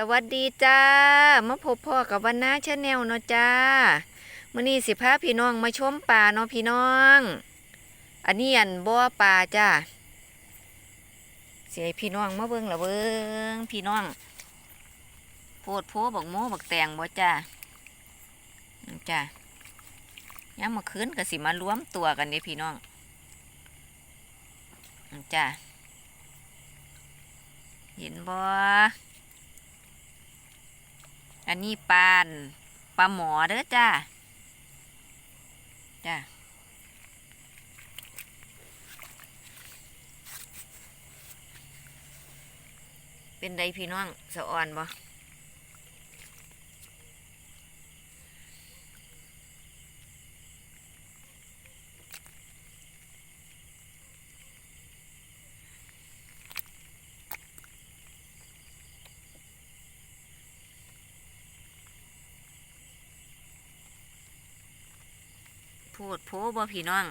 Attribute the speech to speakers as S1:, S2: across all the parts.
S1: สวัสดีจ้ามาพบพ่อกับวันนาชาแนลเนาะจ้ามื้อนี้สิพาพี่น้องมาชมป่าเนาะพี่น้อง อันนี้อันบ่อป่าจ้าเสิให้พี่น้องมาเบิ่งละเบิ่งพี่น้องโพดโพบักโมบักแตงบ่จ้าจ้ายามมื้อคืนก็สิมารวมตัวกันเด้พี่น้องจ้าเห็นบ่ อันนี้ปลานปลาหมอเด้อจ้า จ้าเป็นไดพี่น้องสะอ่อนบ่ พูดโพบ่พี่น้อง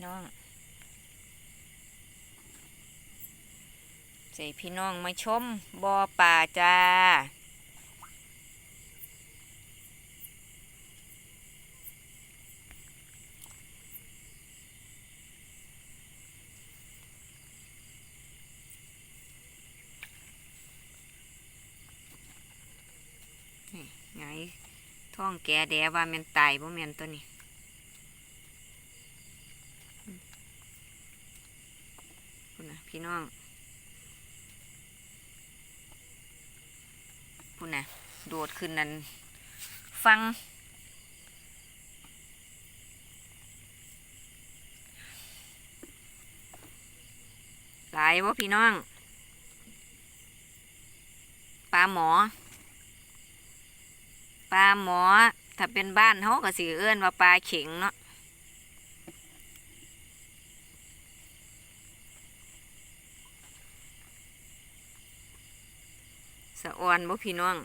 S1: พี่น้องใส่พี่น้องมาชมบ่อป่าจ้าไงท้องแกแดว่าแมันตายบ่แมนตัวนี้ คุณนะพี่น้องคุณนะโดดขึ้นนั่นฟัง หลายวะพี่น้อง ปลาหมอ ปลาหมอ ถ้าเป็นบ้านเขาก็สิเอื้อนว่าปลาเข็งเนาะ สะออนบ่พี่น้อง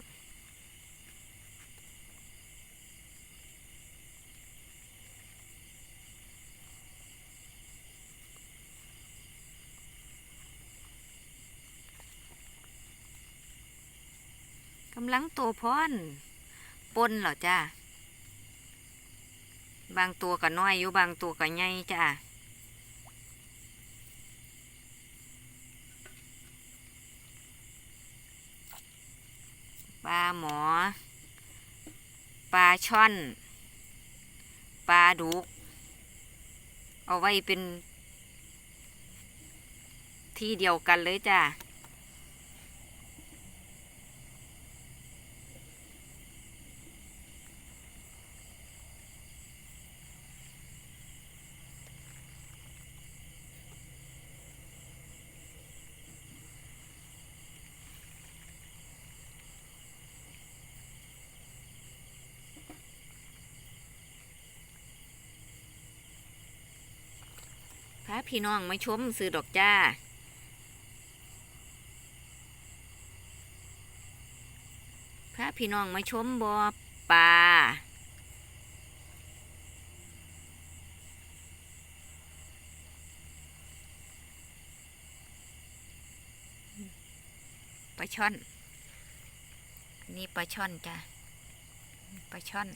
S1: กำลังโตพอนปนเหรอจ้าบางตัวก็น้อยอยู่บางตัวก็ใหญ่จ้า ปลาหมอ ปลาช่อน ปลาดุก เอาไว้เป็นที่เดียวกันเลยจ้าาพี่น้องมาชมซื้อดอกจ้าพาพี่น้องมาชมบอปลาปลาช่อนนนี้ปลาช่อนจ้าปลาช่อน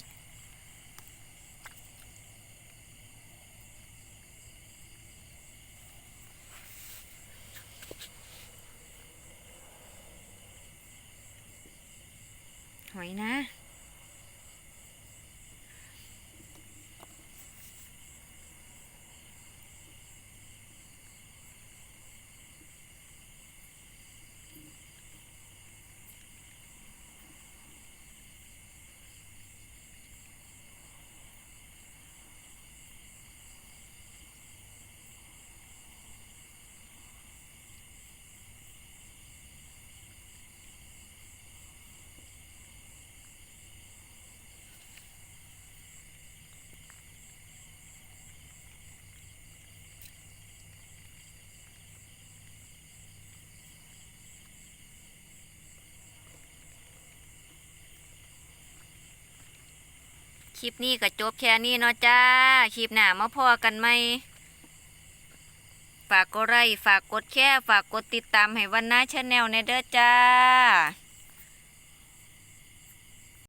S1: อยนะ คลิปนี้ก็จบแค่นี้เนาะจ้า คลิปหน้ามาพอกันไหม ฝากกดไลค์ฝากกดแชร์ฝากกดติดตามให้วันน้าชาแนลในเด้อจ้า